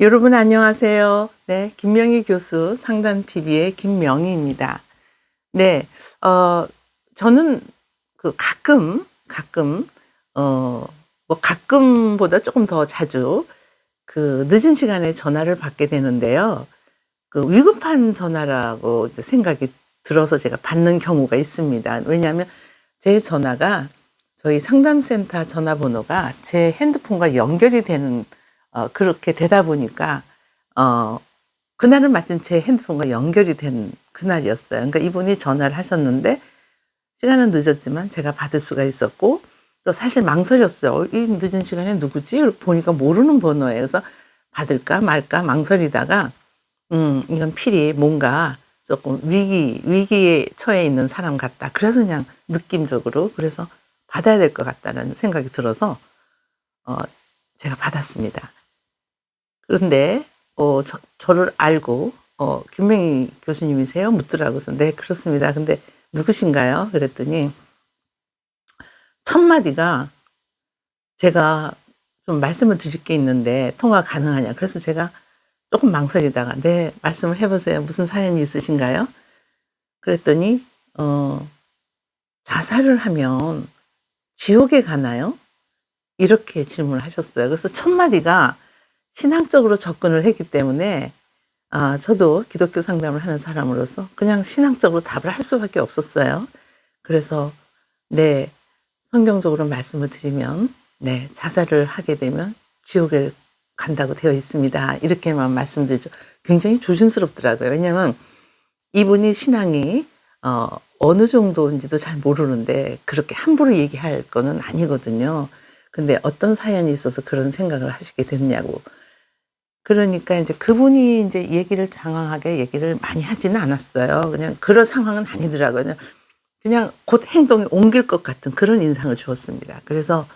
여러분 안녕하세요. 네, 김명희 교수 상담TV의 김명희입니다. 네, 어, 저는 그 가끔, 가끔, 어, 뭐 가끔보다 조금 더 자주 그 늦은 시간에 전화를 받게 되는데요. 그 위급한 전화라고 생각이 들어서 제가 받는 경우가 있습니다. 왜냐하면 제 전화가 저희 상담센터 전화번호가 제 핸드폰과 연결이 되는 어, 그렇게 되다 보니까 어, 그날은 마침 제 핸드폰과 연결이 된 그날이었어요. 그러니까 이분이 전화를 하셨는데 시간은 늦었지만 제가 받을 수가 있었고 또 사실 망설였어요. 이 늦은 시간에 누구지? 보니까 모르는 번호예요. 그래서 받을까 말까 망설이다가 음 이건 필히 뭔가 조금 위기 위기에 처해 있는 사람 같다. 그래서 그냥 느낌적으로 그래서 받아야 될 것 같다는 생각이 들어서 어 제가 받았습니다. 그런데 어 저, 저를 알고 어 김명희 교수님이세요? 묻더라고요. 그래서 네 그렇습니다. 근데 누구신가요? 그랬더니 첫 마디가 제가 좀 말씀을 드릴 게 있는데 통화 가능하냐? 그래서 제가 조금 망설이다가 네 말씀을 해보세요. 무슨 사연이 있으신가요? 그랬더니 어 자살을 하면 지옥에 가나요? 이렇게 질문을 하셨어요. 그래서 첫 마디가 신앙적으로 접근을 했기 때문에 아, 저도 기독교 상담을 하는 사람으로서 그냥 신앙적으로 답을 할 수밖에 없었어요. 그래서 네 성경적으로 말씀을 드리면 네 자살을 하게 되면 지옥에 간다고 되어 있습니다. 이렇게만 말씀드리죠. 굉장히 조심스럽더라고요. 왜냐하면 이분이 신앙이 어, 어느 정도인지도 잘 모르는데 그렇게 함부로 얘기할 거는 아니거든요. 근데 어떤 사연이 있어서 그런 생각을 하시게 됐냐고. 그러니까 이제 그분이 이제 얘기를 장황하게 얘기를 많이 하지는 않았어요. 그냥 그런 상황은 아니더라고요. 그냥, 곧 행동에 옮길 것 같은 그런 인상을 주었습니다. 그래서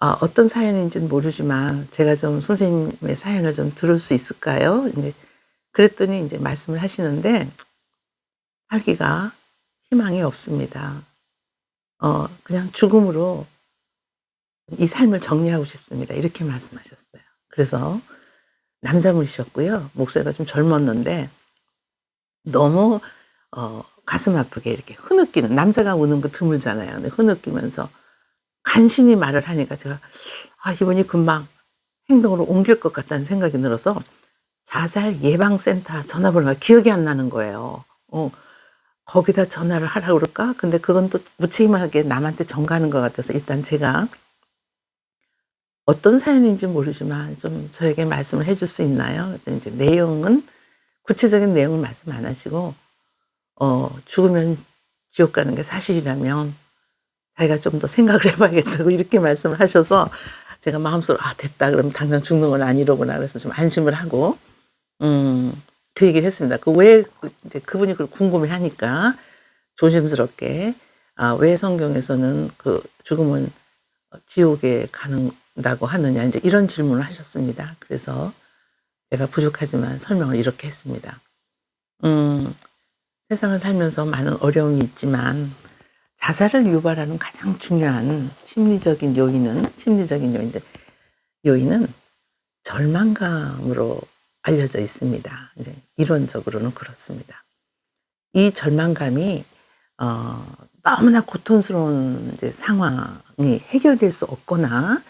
아, 어떤 사연인지는 모르지만 제가 좀 선생님의 사연을 좀 들을 수 있을까요? 이제 그랬더니 이제 말씀을 하시는데 살기가 희망이 없습니다. 어, 그냥 죽음으로 이 삶을 정리하고 싶습니다. 이렇게 말씀하셨어요. 그래서 남자분이셨고요. 목소리가 좀 젊었는데 너무 어, 가슴 아프게 이렇게 흐느끼는 남자가 우는 거 드물잖아요. 흐느끼면서 간신히 말을 하니까 제가 아 이분이 금방 행동으로 옮길 것 같다는 생각이 들어서 자살 예방센터 전화번호가 기억이 안 나는 거예요. 어, 거기다 전화를 하라고 그럴까? 근데 그건 또 무책임하게 남한테 전가하는 것 같아서 일단 제가 어떤 사연인지 모르지만 좀 저에게 말씀을 해줄 수 있나요? 이제 내용은 구체적인 내용을 말씀 안 하시고 어, 죽으면 지옥 가는 게 사실이라면 자기가 좀 더 생각을 해봐야겠다고 이렇게 말씀을 하셔서 제가 마음속으로 아 됐다 그럼 당장 죽는 건 아니로구나 그래서 좀 안심을 하고 음, 그 얘기를 했습니다. 그 왜 이제 그분이 그걸 궁금해하니까 조심스럽게 아, 왜 성경에서는 그 죽음은 지옥에 가는 다고 하느냐 이제 이런 질문을 하셨습니다. 그래서 제가 부족하지만 설명을 이렇게 했습니다. 음, 세상을 살면서 많은 어려움이 있지만 자살을 유발하는 가장 중요한 심리적인 요인은 심리적인 요인들 요인은 절망감으로 알려져 있습니다. 이제 이론적으로는 그렇습니다. 이 절망감이 어, 너무나 고통스러운 이제 상황이 해결될 수 없거나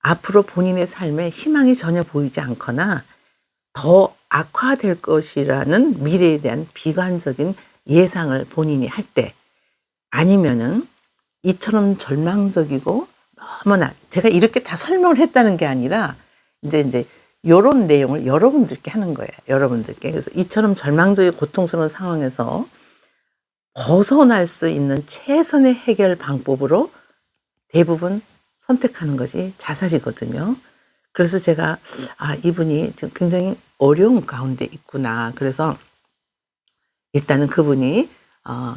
앞으로 본인의 삶에 희망이 전혀 보이지 않거나 더 악화될 것이라는 미래에 대한 비관적인 예상을 본인이 할 때 아니면은 이처럼 절망적이고 너무나 제가 이렇게 다 설명을 했다는 게 아니라 이제 이제 요런 내용을 여러분들께 하는 거예요. 여러분들께. 그래서 이처럼 절망적이고 고통스러운 상황에서 벗어날 수 있는 최선의 해결 방법으로 대부분 선택하는 것이 자살이거든요. 그래서 제가 아 이분이 지금 굉장히 어려운 가운데 있구나. 그래서 일단은 그분이 어,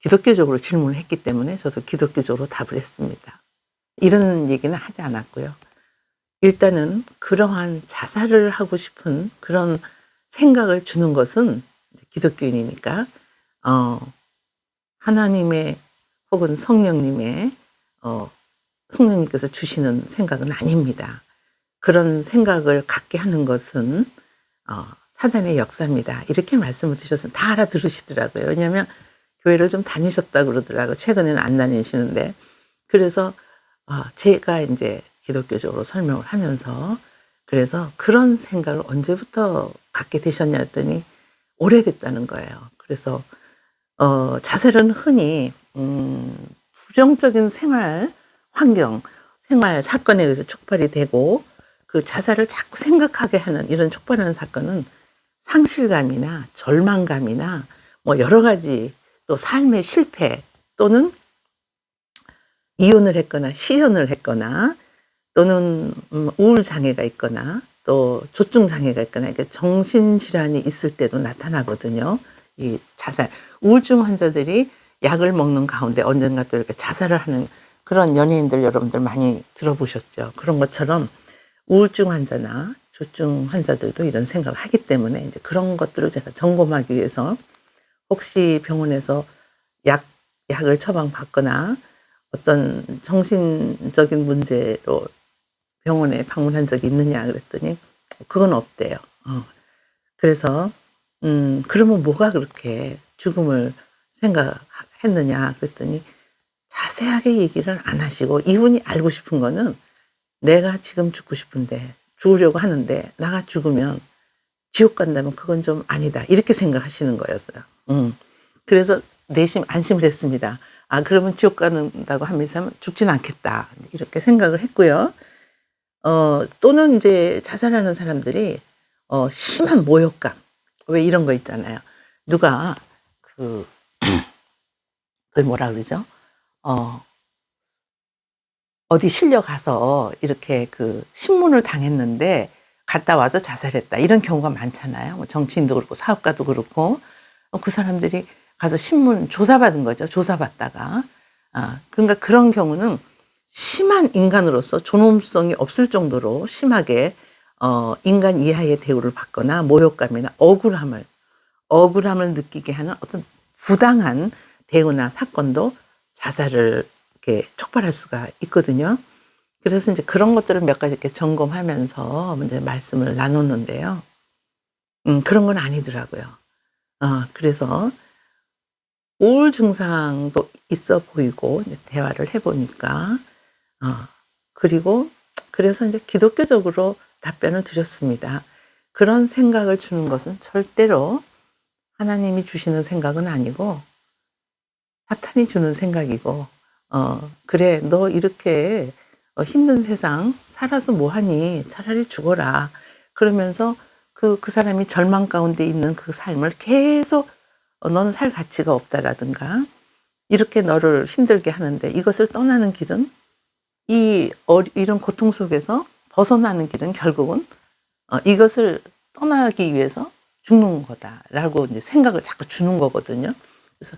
기독교적으로 질문을 했기 때문에 저도 기독교적으로 답을 했습니다. 이런 얘기는 하지 않았고요. 일단은 그러한 자살을 하고 싶은 그런 생각을 주는 것은 기독교인이니까 어, 하나님의 혹은 성령님의 어, 성령님께서 주시는 생각은 아닙니다. 그런 생각을 갖게 하는 것은 어, 사단의 역사입니다. 이렇게 말씀을 드렸으면 다 알아들으시더라고요. 왜냐하면 교회를 좀 다니셨다 그러더라고요. 최근에는 안 다니시는데 그래서 어, 제가 이제 기독교적으로 설명을 하면서 그래서 그런 생각을 언제부터 갖게 되셨냐 했더니 오래됐다는 거예요. 그래서 어, 자살은 흔히 음, 부정적인 생활 환경, 생활 사건에 의해서 촉발이 되고 그 자살을 자꾸 생각하게 하는 이런 촉발하는 사건은 상실감이나 절망감이나 뭐 여러 가지 또 삶의 실패 또는 이혼을 했거나 실연을 했거나 또는 음, 우울 장애가 있거나 또 조증 장애가 있거나 이렇게 정신 질환이 있을 때도 나타나거든요. 이 자살 우울증 환자들이 약을 먹는 가운데 언젠가 또 이렇게 자살을 하는 그런 연예인들 여러분들 많이 들어보셨죠. 그런 것처럼 우울증 환자나 조증 환자들도 이런 생각을 하기 때문에 이제 그런 것들을 제가 점검하기 위해서 혹시 병원에서 약 약을 처방받거나 어떤 정신적인 문제로 병원에 방문한 적이 있느냐 그랬더니 그건 없대요. 어. 그래서 음 그러면 뭐가 그렇게 죽음을 생각했느냐 그랬더니 자세하게 얘기를 안 하시고 이분이 알고 싶은 거는 내가 지금 죽고 싶은데 죽으려고 하는데 나가 죽으면 지옥 간다면 그건 좀 아니다 이렇게 생각하시는 거였어요. 음. 그래서 내심 안심을 했습니다. 아 그러면 지옥 간다고 하면서 죽진 않겠다 이렇게 생각을 했고요. 어 또는 이제 자살하는 사람들이 어 심한 모욕감 왜 이런 거 있잖아요. 누가 그 그걸 뭐라 그러죠? 어 어디 실려 가서 이렇게 그 신문을 당했는데 갔다 와서 자살했다 이런 경우가 많잖아요. 뭐 정치인도 그렇고 사업가도 그렇고 어, 그 사람들이 가서 신문 조사받은 거죠. 조사받다가 아 그러니까 그런 경우는 심한 인간으로서 존엄성이 없을 정도로 심하게 어, 인간 이하의 대우를 받거나 모욕감이나 억울함을 억울함을 느끼게 하는 어떤 부당한 대우나 사건도 자살을 이렇게 촉발할 수가 있거든요. 그래서 이제 그런 것들을 몇 가지 이렇게 점검하면서 이제 말씀을 나눴는데요. 음, 그런 건 아니더라고요. 어, 그래서 우울 증상도 있어 보이고 대화를 해보니까 어, 그리고 그래서 이제 기독교적으로 답변을 드렸습니다. 그런 생각을 주는 것은 절대로 하나님이 주시는 생각은 아니고 사탄이 주는 생각이고 어 그래 너 이렇게 어, 힘든 세상 살아서 뭐하니 차라리 죽어라 그러면서 그, 그 사람이 절망 가운데 있는 그 삶을 계속 어, 너는 살 가치가 없다라든가 이렇게 너를 힘들게 하는데 이것을 떠나는 길은 이 어, 이런 고통 속에서 벗어나는 길은 결국은 어, 이것을 떠나기 위해서 죽는 거다라고 이제 생각을 자꾸 주는 거거든요. 그래서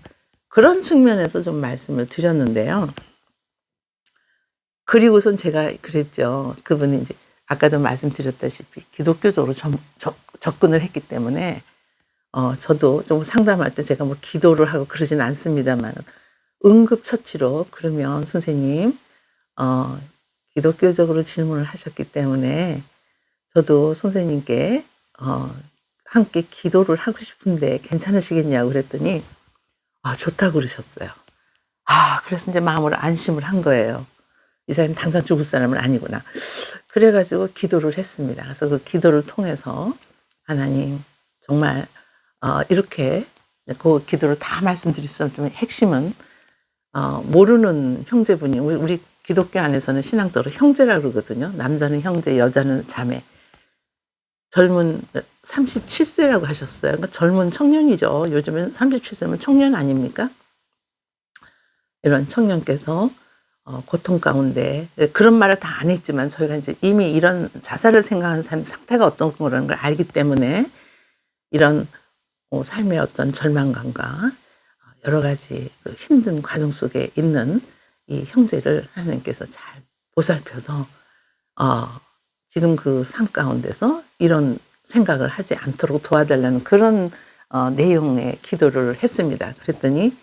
그런 측면에서 좀 말씀을 드렸는데요. 그리고선 제가 그랬죠. 그분이 이제 아까도 말씀드렸다시피 기독교적으로 점, 접, 접근을 했기 때문에 어, 저도 좀 상담할 때 제가 뭐 기도를 하고 그러진 않습니다만 응급처치로 그러면 선생님 어, 기독교적으로 질문을 하셨기 때문에 저도 선생님께 어, 함께 기도를 하고 싶은데 괜찮으시겠냐고 그랬더니 아 좋다고 그러셨어요. 아 그래서 이제 마음으로 안심을 한 거예요. 이 사람이 당장 죽을 사람은 아니구나. 그래가지고 기도를 했습니다. 그래서 그 기도를 통해서 하나님 정말 어, 이렇게 그 기도를 다 말씀드렸으면 좀 핵심은 어, 모르는 형제분이 우리 기독교 안에서는 신앙적으로 형제라 그러거든요. 남자는 형제, 여자는 자매. 젊은 37세라고 하셨어요. 그러니까 젊은 청년이죠. 요즘엔 37세면 청년 아닙니까? 이런 청년께서 어, 고통 가운데 그런 말을 다 안 했지만 저희가 이제 이미 이런 자살을 생각하는 사람 상태가 어떤 거라는 걸 알기 때문에 이런 어, 삶의 어떤 절망감과 여러 가지 그 힘든 과정 속에 있는 이 형제를 하나님께서 잘 보살펴서 어, 지금 그삶 가운데서 이런 생각을 하지 않도록 도와달라는 그런 어, 내용의 기도를 했습니다. 그랬더니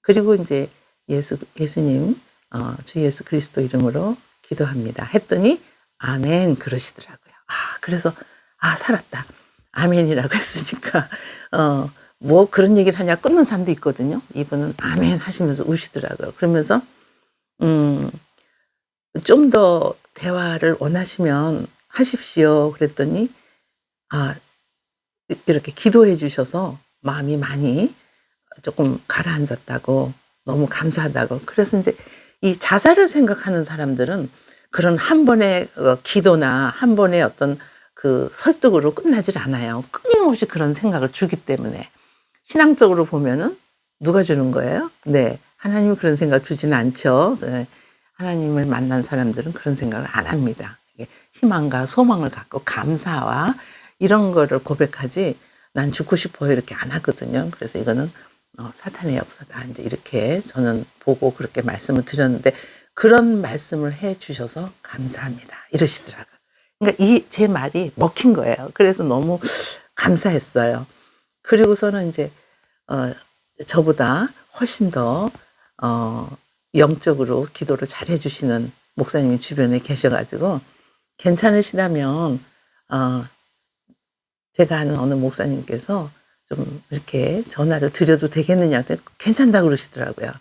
그리고 이제 예수 예수님 어, 주 예수 그리스도 이름으로 기도합니다. 했더니 아멘 그러시더라고요. 아 그래서 아 살았다 아멘이라고 했으니까 어 뭐 그런 얘기를 하냐 끊는 사람도 있거든요. 이분은 아멘 하시면서 우시더라고요. 그러면서 음 좀 더 대화를 원하시면 하십시오. 그랬더니 아 이- 이렇게 기도해 주셔서 마음이 많이 조금 가라앉았다고 너무 감사하다고 그래서 이제 이 자살을 생각하는 사람들은 그런 한 번의 어, 기도나 한 번의 어떤 그 설득으로 끝나질 않아요. 끊임없이 그런 생각을 주기 때문에 신앙적으로 보면은 누가 주는 거예요? 네, 하나님이 그런 생각 주지는 않죠. 네, 하나님을 만난 사람들은 그런 생각을 안 합니다. 희망과 소망을 갖고 감사와 이런 거를 고백하지 난 죽고 싶어요 이렇게 안 하거든요. 그래서 이거는 어, 사탄의 역사다 이제 이렇게 저는 보고 그렇게 말씀을 드렸는데 그런 말씀을 해 주셔서 감사합니다 이러시더라고요. 그러니까 이 제 말이 먹힌 거예요. 그래서 너무 감사했어요. 그리고서는 이제 어, 저보다 훨씬 더 어, 영적으로 기도를 잘 해주시는 목사님이 주변에 계셔가지고 괜찮으시다면 어, 제가 아는 어느 목사님께서 좀 이렇게 전화를 드려도 되겠느냐 괜찮다 그러시더라고요.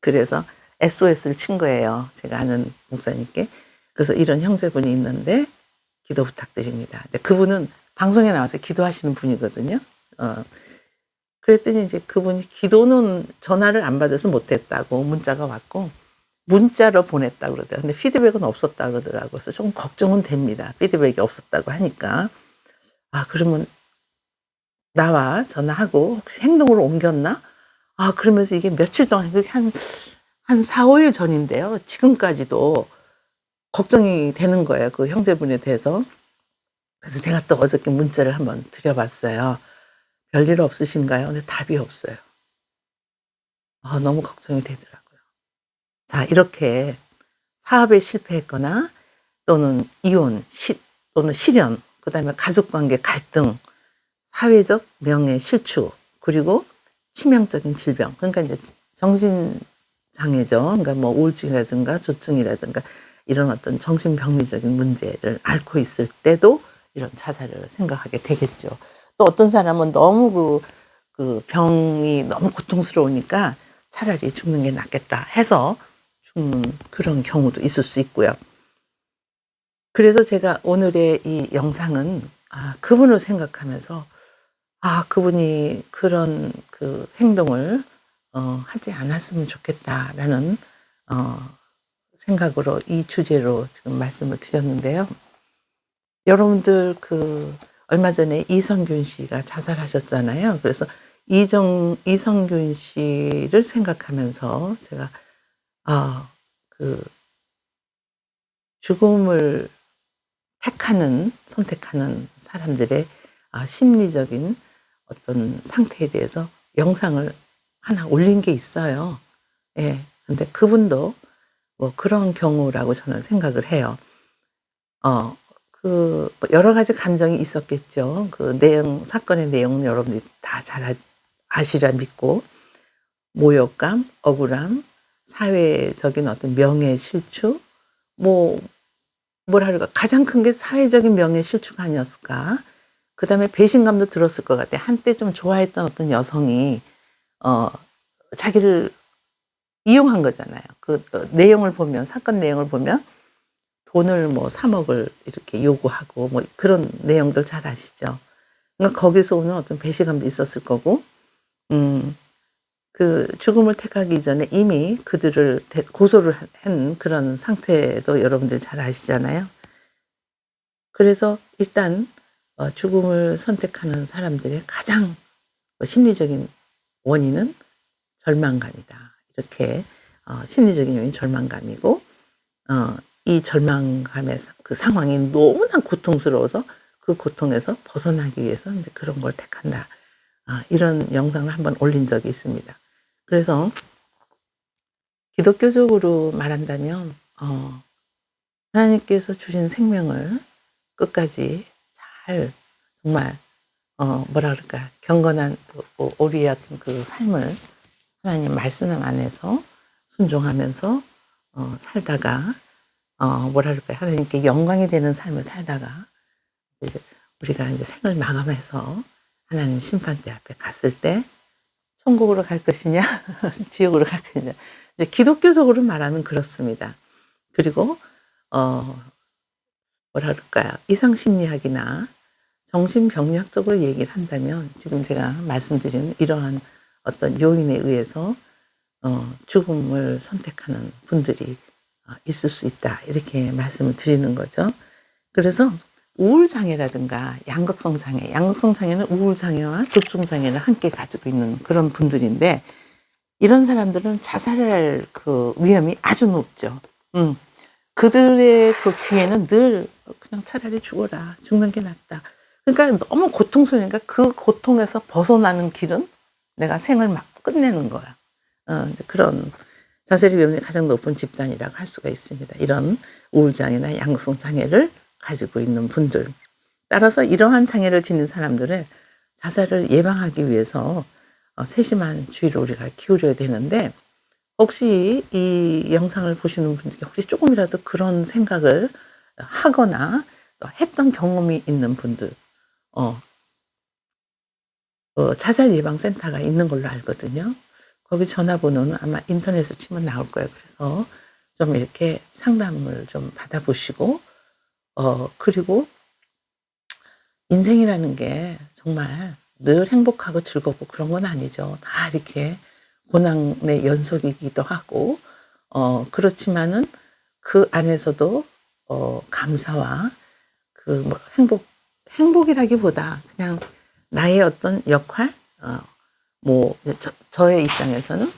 그래서 SOS를 친 거예요. 제가 아는 목사님께. 그래서 이런 형제분이 있는데 기도 부탁드립니다. 그분은 방송에 나와서 기도하시는 분이거든요. 어, 그랬더니 이제 그분이 기도는 전화를 안 받아서 못했다고 문자가 왔고 문자로 보냈다 그러더라고요. 근데 피드백은 없었다 그러더라고요. 그래서 조금 걱정은 됩니다. 피드백이 없었다고 하니까. 아, 그러면 나와 전화하고 혹시 행동으로 옮겼나? 아, 그러면서 이게 며칠 동안, 한, 한 4, 5일 전인데요. 지금까지도 걱정이 되는 거예요. 그 형제분에 대해서. 그래서 제가 또 어저께 문자를 한번 드려봤어요. 별일 없으신가요? 근데 답이 없어요. 아, 너무 걱정이 되더라고요. 자, 이렇게 사업에 실패했거나 또는 이혼, 시, 또는 실연, 그 다음에 가족관계 갈등, 사회적 명예 실추, 그리고 치명적인 질병. 그러니까 이제 정신장애죠. 그러니까 뭐 우울증이라든가 조증이라든가 이런 어떤 정신병리적인 문제를 앓고 있을 때도 이런 자살을 생각하게 되겠죠. 또 어떤 사람은 너무 그, 그 병이 너무 고통스러우니까 차라리 죽는 게 낫겠다 해서 죽는 그런 경우도 있을 수 있고요. 그래서 제가 오늘의 이 영상은 아, 그분을 생각하면서 아, 그분이 그런 그 행동을 어, 하지 않았으면 좋겠다라는 어, 생각으로 이 주제로 지금 말씀을 드렸는데요. 여러분들 그 얼마 전에 이성균 씨가 자살하셨잖아요. 그래서 이정 이성균 씨를 생각하면서 제가 아그 죽음을 택하는 선택하는 사람들의 아, 심리적인 어떤 상태에 대해서 영상을 하나 올린 게 있어요. 예. 근데 그분도 뭐 그런 경우라고 저는 생각을 해요. 어, 그뭐 여러 가지 감정이 있었겠죠. 그 내용, 사건의 내용은 여러분들이 다 잘 아시라 믿고, 모욕감, 억울함, 사회적인 어떤 명예 실추, 뭐, 그럴까. 가장 큰 게 사회적인 명예 실추가 아니었을까. 그 다음에 배신감도 들었을 것 같아. 한때 좀 좋아했던 어떤 여성이, 어, 자기를 이용한 거잖아요. 그 어, 내용을 보면, 사건 내용을 보면, 돈을 뭐 3억을 이렇게 요구하고 뭐 그런 내용들 잘 아시죠? 그러니까 거기서 오는 어떤 배신감도 있었을 거고, 음, 그 죽음을 택하기 전에 이미 그들을 대- 고소를 한 그런 상태도 여러분들 잘 아시잖아요. 그래서 일단 어, 죽음을 선택하는 사람들의 가장 어, 심리적인 원인은 절망감이다. 이렇게 어, 심리적인 요인 절망감이고 어, 이 절망감의 사- 그 상황이 너무나 고통스러워서 그 고통에서 벗어나기 위해서 이제 그런 걸 택한다. 아, 이런 영상을 한번 올린 적이 있습니다. 그래서 기독교적으로 말한다면 어, 하나님께서 주신 생명을 끝까지 잘 정말 어, 뭐라 그럴까 경건한 그, 뭐, 오리의 어떤 그 삶을 하나님 말씀 안에서 순종하면서 어, 살다가 어, 뭐라 그럴까요? 하나님께 영광이 되는 삶을 살다가 이제 우리가 이제 생을 마감해서 하나님 심판대 앞에 갔을 때 천국으로 갈 것이냐, 지옥으로 갈 것이냐. 이제 기독교적으로 말하면 그렇습니다. 그리고 어 뭐라 그럴까요? 이상 심리학이나 정신병리학적으로 얘기를 한다면 지금 제가 말씀드린 이러한 어떤 요인에 의해서 어, 죽음을 선택하는 분들이 어, 있을 수 있다 이렇게 말씀을 드리는 거죠. 그래서 우울 장애라든가 양극성 장애, 양극성 장애는 우울 장애와 두통 장애를 함께 가지고 있는 그런 분들인데 이런 사람들은 자살할 그 위험이 아주 높죠. 음. 그들의 그 귀에는 늘 그냥 차라리 죽어라. 죽는 게 낫다. 그러니까 너무 고통스러우니까 그 고통에서 벗어나는 길은 내가 생을 막 끝내는 거야. 어, 그런 자살의 위험이 가장 높은 집단이라고 할 수가 있습니다. 이런 우울장애나 양극성 장애를 가지고 있는 분들. 따라서 이러한 장애를 지닌 사람들의 자살을 예방하기 위해서 어, 세심한 주의를 우리가 기울여야 되는데 혹시 이 영상을 보시는 분들께 혹시 조금이라도 그런 생각을 하거나 또 했던 경험이 있는 분들, 어, 어, 자살 예방 센터가 있는 걸로 알거든요. 거기 전화번호는 아마 인터넷에 치면 나올 거예요. 그래서 좀 이렇게 상담을 좀 받아보시고, 어, 그리고 인생이라는 게 정말 늘 행복하고 즐겁고 그런 건 아니죠. 다 이렇게 고난의 연속이기도 하고, 어, 그렇지만은 그 안에서도, 어, 감사와 그 뭐 행복, 행복이라기보다 그냥 나의 어떤 역할, 어, 뭐, 저, 저의 입장에서는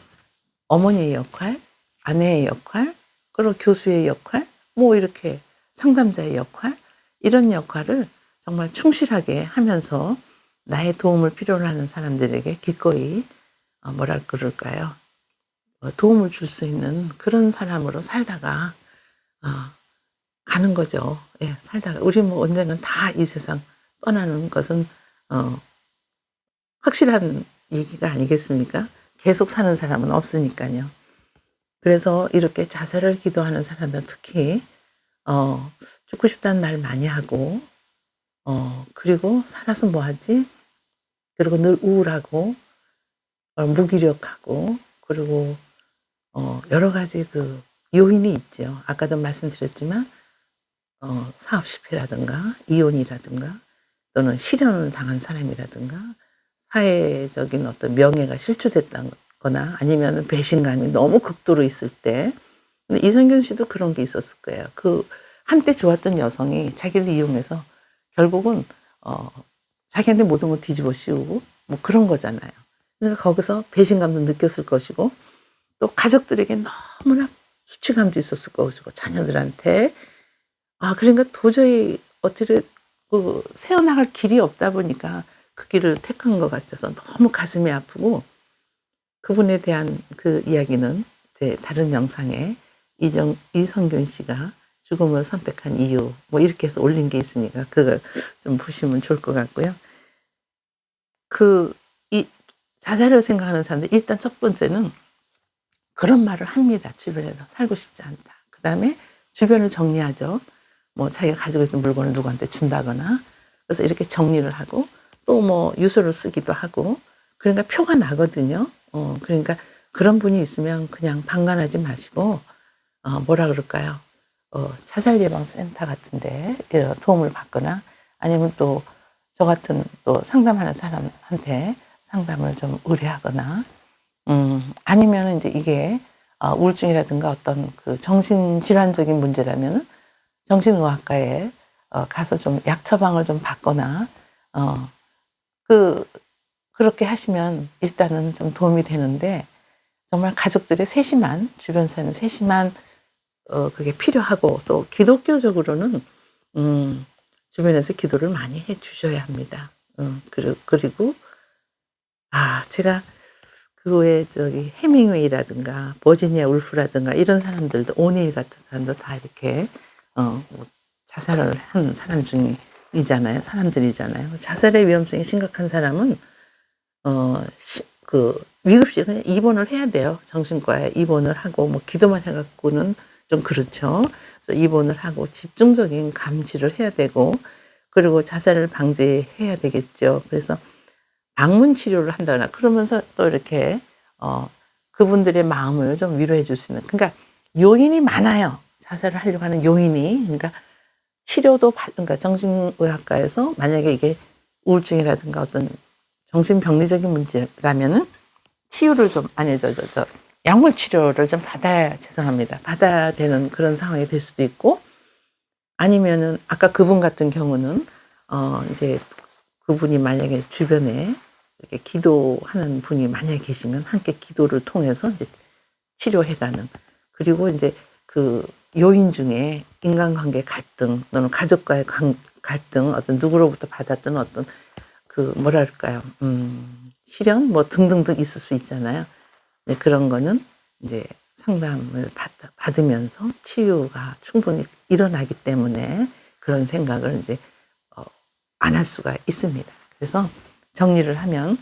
어머니의 역할, 아내의 역할, 그리고 교수의 역할, 뭐 이렇게 상담자의 역할, 이런 역할을 정말 충실하게 하면서 나의 도움을 필요로 하는 사람들에게 기꺼이 어, 뭐랄 그럴까요? 어, 도움을 줄 수 있는 그런 사람으로 살다가 어, 가는 거죠. 예, 살다가 우리 뭐 언젠간 다 이 세상 떠나는 것은 어, 확실한 얘기가 아니겠습니까? 계속 사는 사람은 없으니까요. 그래서 이렇게 자살을 기도하는 사람들 특히 어, 죽고 싶다는 말 많이 하고 어, 그리고 살아서 뭐 하지? 그리고 늘 우울하고 어, 무기력하고 그리고 어, 여러 가지 그 요인이 있죠. 아까도 말씀드렸지만 어, 사업 실패라든가 이혼이라든가 또는 실현을 당한 사람이라든가 사회적인 어떤 명예가 실추됐다거나 아니면 배신감이 너무 극도로 있을 때 이성균 씨도 그런 게 있었을 거예요. 그 한때 좋았던 여성이 자기를 이용해서 결국은 어, 자기한테 모든 걸 뒤집어 씌우고 뭐 그런 거잖아요. 그러니까 거기서 배신감도 느꼈을 것이고 또 가족들에게 너무나 수치감도 있었을 것이고 자녀들한테 아 그러니까 도저히 어떻게 그 세어나갈 길이 없다 보니까 그 길을 택한 것 같아서 너무 가슴이 아프고 그분에 대한 그 이야기는 제 다른 영상에 이정 이성균 씨가 죽음을 선택한 이유 뭐 이렇게 해서 올린 게 있으니까 그걸 좀 보시면 좋을 것 같고요. 그 이 자살을 생각하는 사람들 일단 첫 번째는 그런 말을 합니다. 주변에서 살고 싶지 않다. 그 다음에 주변을 정리하죠. 뭐 자기가 가지고 있는 물건을 누구한테 준다거나 그래서 이렇게 정리를 하고 또 뭐 유서를 쓰기도 하고 그러니까 표가 나거든요. 어 그러니까 그런 분이 있으면 그냥 방관하지 마시고 어 뭐라 그럴까요? 어 자살 예방 센터 같은데 어, 도움을 받거나 아니면 또 저 같은 또 상담하는 사람한테 상담을 좀 의뢰하거나 음 아니면 이제 이게 어, 우울증이라든가 어떤 그 정신 질환적인 문제라면은 정신의학과에 어, 가서 좀 약 처방을 좀 받거나 어, 그 그렇게 하시면 일단은 좀 도움이 되는데 정말 가족들의 세심한 주변 사는 세심한 어, 그게 필요하고 또 기독교적으로는 음, 주변에서 기도를 많이 해 주셔야 합니다. 음, 그리고, 그리고 아 제가 그 외에 저기 해밍웨이라든가 버지니아 울프라든가 이런 사람들도 오니일 같은 사람도 다 이렇게 어, 뭐 자살을 한 사람 중 이잖아요. 사람들이잖아요. 자살의 위험성이 심각한 사람은 어, 시, 그 위급실 그냥 입원을 해야 돼요. 정신과에 입원을 하고 뭐 기도만 해갖고는 좀 그렇죠. 그래서 입원을 하고 집중적인 감시를 해야 되고 그리고 자살을 방지해야 되겠죠. 그래서 방문 치료를 한다거나 그러면서 또 이렇게 어 그분들의 마음을 좀 위로해 줄 수 있는 그러니까 요인이 많아요. 자살을 하려고 하는 요인이 그러니까 치료도 받 그러니까 정신의학과에서 만약에 이게 우울증이라든가 어떤 정신병리적인 문제라면은 치유를 좀 아니 저저 저 약물 치료를 좀 받아야 죄송합니다. 받아야 되는 그런 상황이 될 수도 있고 아니면은 아까 그분 같은 경우는 어 이제 그분이 만약에 주변에 이렇게 기도하는 분이 만약에 계시면 함께 기도를 통해서 이제 치료해가는. 그리고 이제 그 요인 중에 인간관계 갈등 또는 가족과의 관- 갈등 어떤 누구로부터 받았던 어떤 그 뭐랄까요 음 시련 뭐 등등등 있을 수 있잖아요 네, 그런 거는 이제 상담을 받, 받으면서 치유가 충분히 일어나기 때문에 그런 생각을 이제 어, 안할 수가 있습니다. 그래서 정리를 하면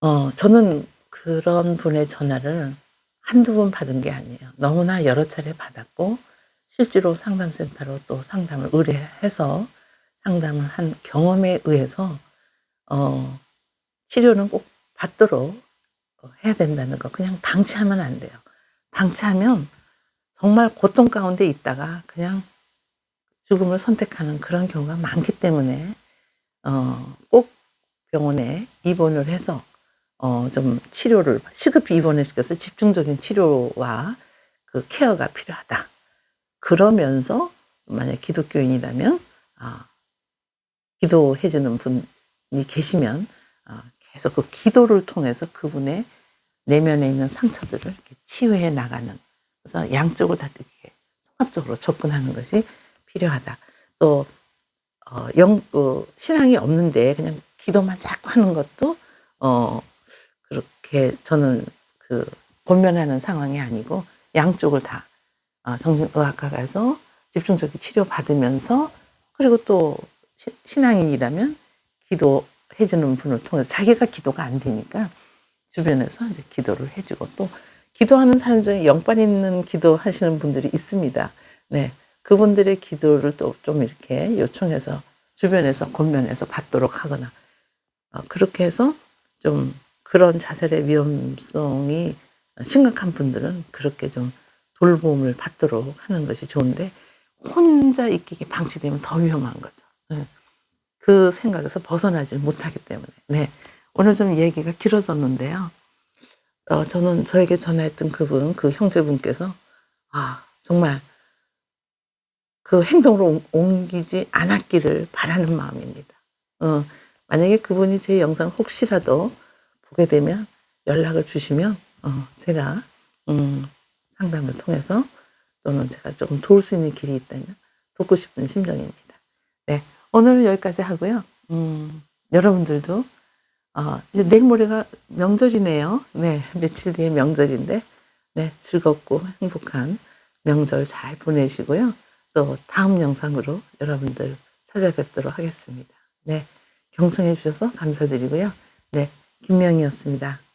어, 저는 그런 분의 전화를 한두 번 받은 게 아니에요. 너무나 여러 차례 받았고 실제로 상담센터로 또 상담을 의뢰해서 상담을 한 경험에 의해서 어, 치료는 꼭 받도록 어, 해야 된다는 거 그냥 방치하면 안 돼요. 방치하면 정말 고통 가운데 있다가 그냥 죽음을 선택하는 그런 경우가 많기 때문에 어, 꼭 병원에 입원을 해서 어, 좀 치료를 시급히 입원을 시켜서 집중적인 치료와 그 케어가 필요하다. 그러면서 만약 기독교인이라면 아, 기도해 주는 분이 계시면 아, 계속 그 기도를 통해서 그분의 내면에 있는 상처들을 치유해 나가는 그래서 양쪽을 다 이렇게 통합적으로 접근하는 것이 필요하다. 또 어, 영, 어, 신앙이 없는데 그냥 기도만 자꾸 하는 것도 어, 그렇게 저는 그 권면하는 상황이 아니고 양쪽을 다 어, 정신의학과 가서 집중적인 치료 받으면서 그리고 또 시- 신앙인이라면 기도해주는 분을 통해서 자기가 기도가 안 되니까 주변에서 이제 기도를 해주고 또 기도하는 사람 중에 영빨 있는 기도 하시는 분들이 있습니다. 네. 그분들의 기도를 또 좀 이렇게 요청해서 주변에서 권면해서 받도록 하거나 어, 그렇게 해서 좀 그런 자살의 위험성이 심각한 분들은 그렇게 좀 돌봄을 받도록 하는 것이 좋은데 혼자 있기 방치되면 더 위험한 거죠. 네. 그 생각에서 벗어나지 못하기 때문에. 네. 오늘 좀 얘기가 길어졌는데요. 어, 저는 저에게 전화했던 그분, 그 형제분께서, 아, 정말 그 행동으로 옮- 옮기지 않았기를 바라는 마음입니다. 어, 만약에 그분이 제 영상 혹시라도 보게 되면 연락을 주시면, 어, 제가, 음, 상담을 통해서 또는 제가 조금 도울 수 있는 길이 있다면 돕고 싶은 심정입니다. 네. 오늘 여기까지 하고요. 음, 여러분들도 어, 이제 내일 모레가 명절이네요. 네, 며칠 뒤에 명절인데, 네, 즐겁고 행복한 명절 잘 보내시고요. 또 다음 영상으로 여러분들 찾아뵙도록 하겠습니다. 네, 경청해 주셔서 감사드리고요. 네, 김명희였습니다.